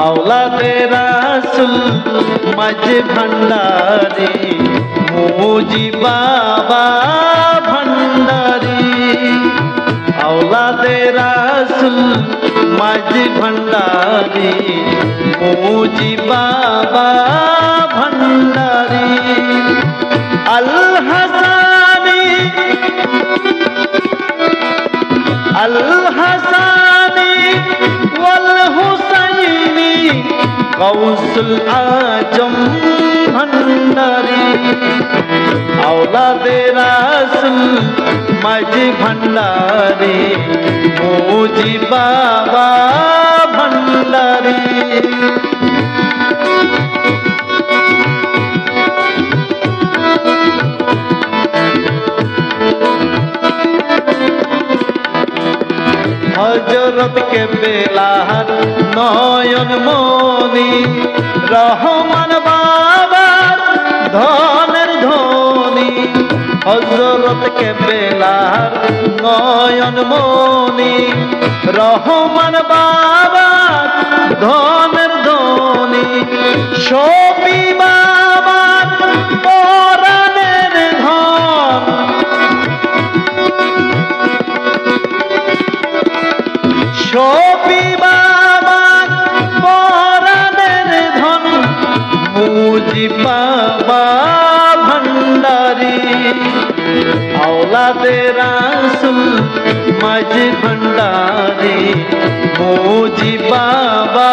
আওলাদে রাসুল মাঝ ভান্ডারি মুজি বাবা ভান্ডারি আওলাদে রাসুল মাঝ ভান্ডারি মুজি বাবা ভান্ডারি আল হাসানি আল হাসানি গৌসুল আজম ভান্ডারি আওলাদে রাসুল মাঝি ভান্ডারি মুজি বাবা ভান্ডারি হজরত কে বেলাহার নয়ন মনি। রহমান বাবার ধনের ধনি হজরত কে বেলাহার নয়ন মনি। রহমান বাবার ধনের ধনি সবি পরাণের সবি বাবার পরাণের ধন মুজি বাবা ভণ্ডারি আওলাদে রাসুল মাঝ ভণ্ডারি মুজি বাবা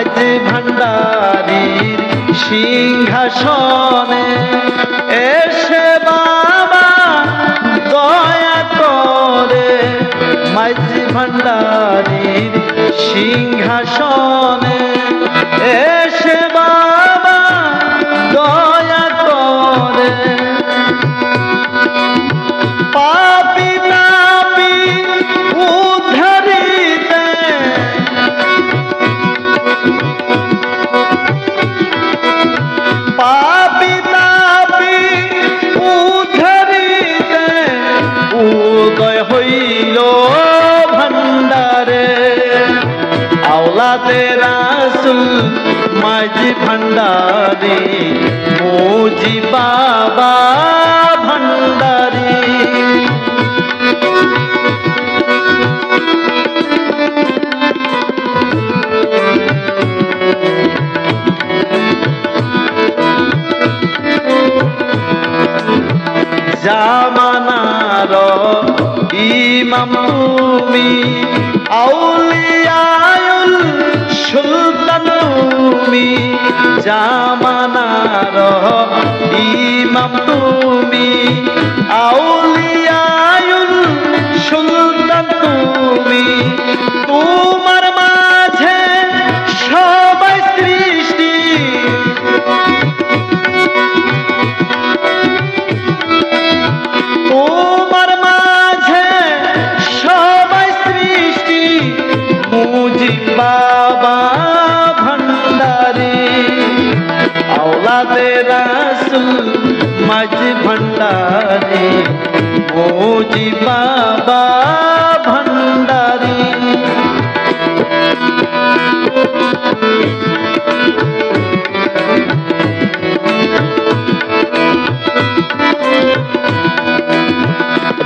মাঝে ভান্ডারির সিংহাসনে। এসে বাবা দয়া করে মাঝে ভান্ডারির সিংহাসনে। আওলাদে রাসুল মাঝি ভান্ডারি মুজি বাবা ভান্ডারি। জামানার ইমাম তুমি আউলিয়াউল তুমি জামানার ইমাম তুমি আউলিয়ায়ুল সুলতান তুমি। তোমার মাঝ ভান্ডারি মুজি বাবা ভান্ডারি।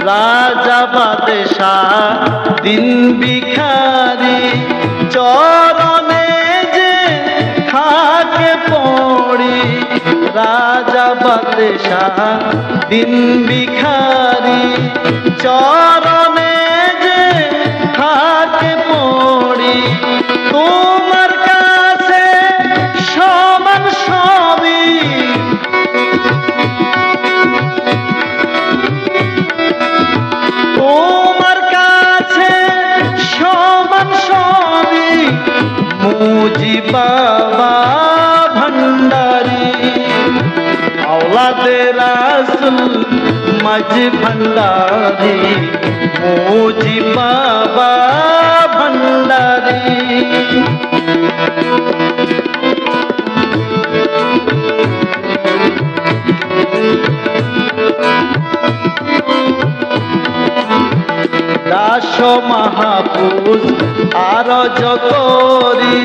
রাজা বাদশাহ দিন ভিখারি চরণে যে থাকে পড়ি। রাজা বাদশাহ দিন ভিখারি চরণে মাঝ ভান্ডারি মোজি বাবা ভান্ডারি। দাস মহাপুষ আর যতরি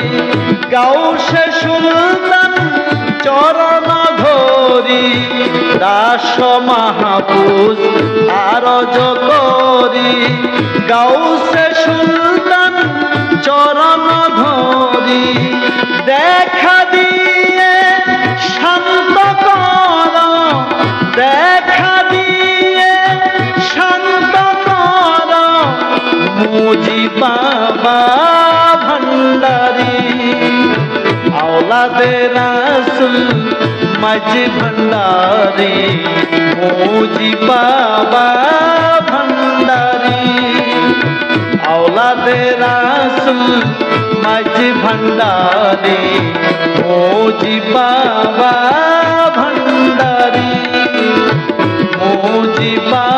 গাও সে সুলতান চরণ দাস মাহফুজ, আরজ করি গাউসে সুলতান চরণ ধরি। দেখা দিয়ে শান্ত কর, দেখা দিয়ে শান্ত কর। মুজি বাবা ভণ্ডারি আওলাদে রাসুল माझे भंडारे ओजी बाबा भंडारी. औलादे रासूल माझे भंडारे ओजी बाबा भंडारी. ओजी बाबा